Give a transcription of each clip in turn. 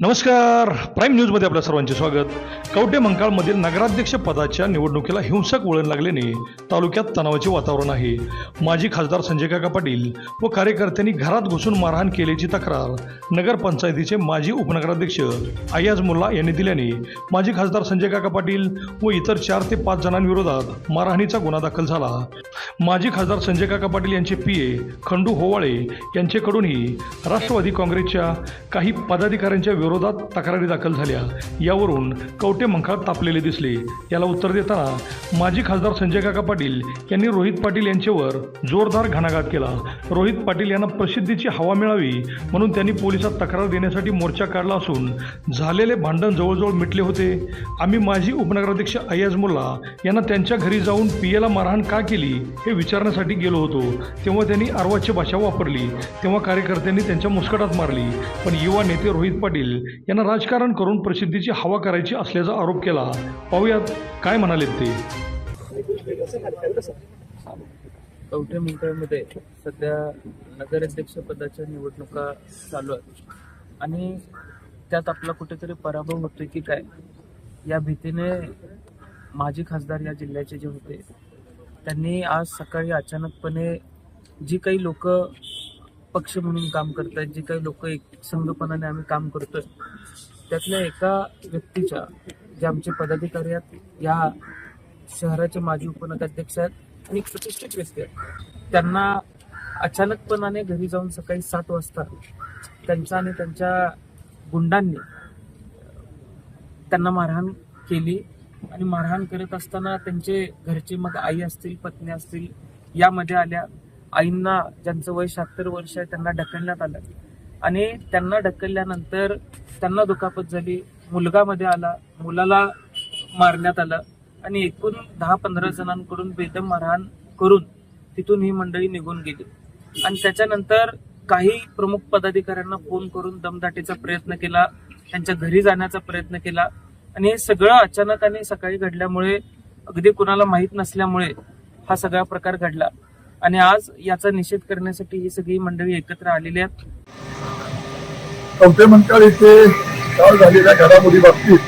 नमस्कार. प्राईम न्यूजमध्ये आपल्या सर्वांचे स्वागत. कवटे मंकाळमधील नगराध्यक्ष पदाच्या निवडणुकीला हिंसक वळण लागल्याने तालुक्यात तणावाचे वातावरण आहे. माजी खासदार संजय काका पाटील व कार्यकर्त्यांनी घरात घुसून मारहाण केल्याची तक्रार नगरपंचायतीचे माजी उपनगराध्यक्ष अयाज मुल्ला यांनी दिल्याने माजी खासदार संजय काका पाटील व इतर चार ते पाच जणांविरोधात मारहाणीचा गुन्हा दाखल झाला. माजी खासदार संजय काका पाटील यांचे पी ए खंडू होवाळे यांच्याकडूनही राष्ट्रवादी काँग्रेसच्या काही पदाधिकाऱ्यांच्या विरोधात विरोधात तक्रारी दाखल झाल्या. यावरून कवटे मंखात तापलेले दिसले. याला उत्तर देताना माजी खासदार संजय काका पाटील यांनी रोहित पाटील यांच्यावर जोरदार घणाघात केला. रोहित पाटील यांना प्रसिद्धीची हवा मिळावी म्हणून त्यांनी पोलिसात तक्रार देण्यासाठी मोर्चा काढला असून झालेले भांडण जवळजवळ मिटले होते. आम्ही माजी उपनगराध्यक्ष अय्याज मुल्ला यांना त्यांच्या घरी जाऊन पियेला मारहाण का केली हे विचारण्यासाठी गेलो होतो. तेव्हा त्यांनी अर्वाच्य भाषा वापरली. तेव्हा कार्यकर्त्यांनी त्यांच्या मुस्कटात मारली. पण युवा नेते रोहित पाटील यांना राजकारण करून प्रसिद्धीची हवा करायची असल्याचा आरोप केला. पाहुयात काय म्हणालेत ते. कवठे मुंबईमध्ये सध्या नगराध्यक्षपदाच्या निवडणुका चालू आहेत. आणि त्यात आपला कुठेतरी पराभव होतोय की काय? या भीतीने माजी खासदार या जिल्ह्याचे जे होते त्यांनी आज सकाळी अचानकपणे जी काही लोक पक्ष म्हणून काम करतायत जे काही लोक एक संघपणाने आम्ही काम करतोय त्यातल्या एका व्यक्तीच्या जे आमचे पदाधिकारी आहेत या शहराचे माजी उपनगराध्यक्ष आहेत आणि एक प्रतिष्ठित व्यक्ती आहेत. त्यांना अचानकपणाने घरी जाऊन सकाळी सात वाजता त्यांचा आणि त्यांच्या गुंडांनी त्यांना मारहाण केली आणि मारहाण करत असताना त्यांचे घरचे मग आई असतील पत्नी असतील यामध्ये आल्या. आईंना ज्यांचं वय शहात्तर वर्ष आहे त्यांना ढकलण्यात आलं. आणि त्यांना ढकलल्यानंतर त्यांना दुखापत झाली. मुलगामध्ये आला. मुलाला मारण्यात आलं. आणि एकूण दहा पंधरा जणांकडून बेदम मारहाण करून तिथून ही मंडळी निघून गेली. आणि त्याच्यानंतर काही प्रमुख पदाधिकाऱ्यांना फोन करून दमदाटीचा प्रयत्न केला. त्यांच्या घरी जाण्याचा प्रयत्न केला. आणि हे सगळं अचानक आणि सकाळी घडल्यामुळे अगदी कुणाला माहीत नसल्यामुळे हा सगळा प्रकार घडला. आणि आज याचा निषेध करण्यासाठी ही सगळी मंडळी एकत्र आलेली आहेत. कवठे मंडळ येथे काल झालेल्या घडामोडी बाबतीत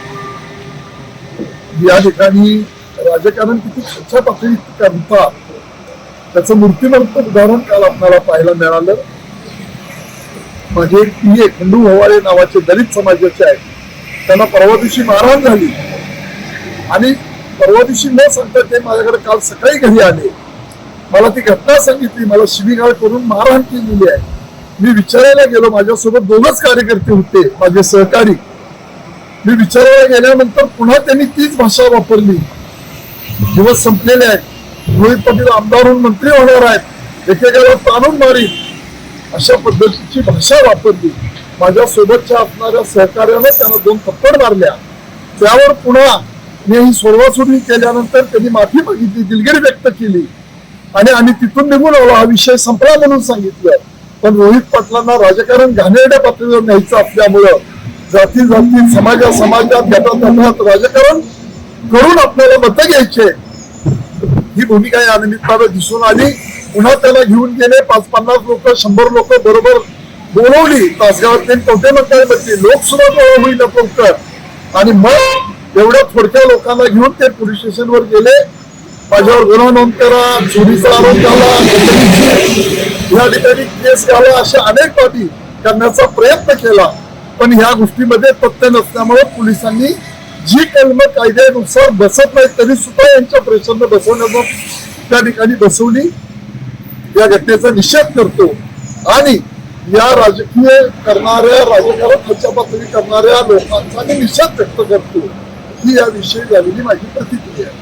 या ठिकाणी राजकारण किती खालच्या पातळीत करता त्याचं मूर्तिमंत उदाहरण काल आपल्याला पाहायला मिळालं. माझे पी ए खंडू हवाळे नावाचे दलित समाजाचे आहेत. त्यांना परवा दिवशी मारहाण झाली. आणि परवा दिवशी न सांगता ते माझ्याकडे काल सकाळी घरी आले. मला ती घटना सांगितली मला शिवीगाळ करून मारहाण केलेली आहे. मी विचारायला गेलो माझ्यासोबत दोनच कार्यकर्ते होते माझे सहकारी. मी विचारायला गेल्यानंतर पुन्हा त्यांनी तीच भाषा वापरली. दिवस संपलेले आहेत. रोहित पाटील आमदार होऊन मंत्री होणार आहेत. एकेकाला ताणून मारीन. अशा पद्धतीची भाषा वापरली. माझ्या सोबतच्या असणाऱ्या सहकार्यानं त्यांना दोन थप्पड मारल्या. त्यावर पुन्हा मी ही सोडवासोडवी केल्यानंतर त्यांनी माफी मागितली दिलगिरी व्यक्त केली. आणि आम्ही तिथून निघून आलो. हा विषय संपला म्हणून सांगितलं. पण रोहित पाटलांना राजकारण घाणेरड्या पातळीवर न्यायचं असल्यामुळं जाती जाती समाजा समाजात गटात गटात राजकारण करून आपल्याला मतं घ्यायचे. ही भूमिका या निमित्तानं दिसून आली. पुन्हा त्याला घेऊन गेले. पाच पन्नास लोक शंभर लोक बरोबर बोलवली. तासगावातले कोणते मंडळामध्ये लोक सुद्धा गोळा होईल आणि मग एवढ्या थोडक्या लोकांना घेऊन ते पोलीस स्टेशनवर गेले. माझ्यावर गुन्हा नोंद करा चोरीचा आरोप झाला या ठिकाणी केस घाला अशा अनेक बाबी करण्याचा प्रयत्न केला. पण ह्या गोष्टीमध्ये तथ्य नसल्यामुळे पोलिसांनी जी कलम कायद्यानुसार बसत नाही तरी सुद्धा यांच्या प्रेशरनं बसवण्याचा त्या ठिकाणी बसवली. या घटनेचा निषेध करतो. आणि या राजकीय करणाऱ्या राजकारण खालच्या पातळी करणाऱ्या लोकांचा मी निषेध व्यक्त करतो. ही याविषयी झालेली माझी प्रतिक्रिया आहे.